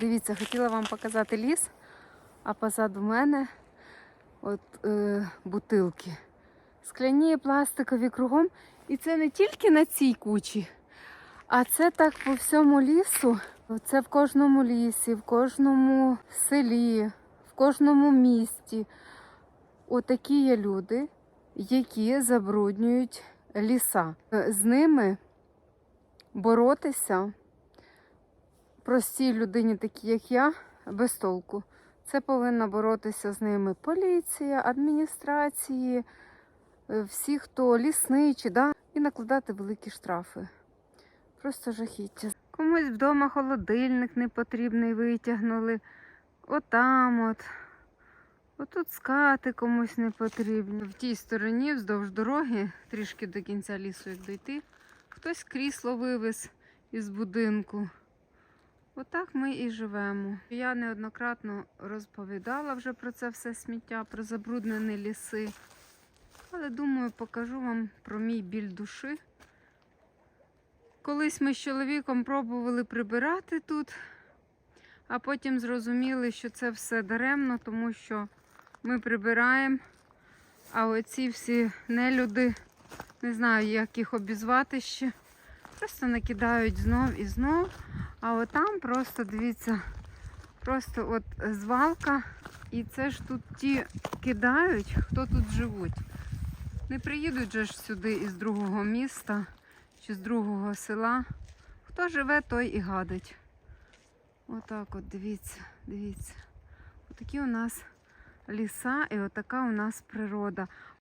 Дивіться, хотіла вам показати ліс, а позаду мене от е, бутилки. Скляні, пластикові кругом. І це не тільки на цій кучі, а це так по всьому лісу. Це в кожному лісі, в кожному селі, в кожному місті. Отакі є люди, які забруднюють ліса. З ними боротися простій людині, такі як я, без толку. Це повинна боротися з ними поліція, адміністрації, е, всі, хто лісничі, да? і накладати великі штрафи. Просто жахіття. Комусь вдома холодильник непотрібний витягнули. Отам от. Отут скати комусь не потрібні. В тій стороні, вздовж дороги, трішки до кінця лісу, як дойти, хтось крісло вивез із будинку. Отак ми і живемо. Я неоднократно розповідала вже про це все сміття, про забруднені ліси. Але думаю, покажу вам про мій біль душі. Колись ми з чоловіком пробували прибирати тут, а потім зрозуміли, що це все даремно, тому що ми прибираємо, а оці всі нелюди, не знаю, як їх обізвати ще, просто накидають знов і знов. А отам просто, дивіться, просто от звалка. І це ж тут ті кидають, хто тут живуть. Не приїдуть же ж сюди із другого міста чи з другого села. Хто живе, той і гадить. Отак от, дивіться, дивіться. Отакі у нас ліса і отака у нас природа.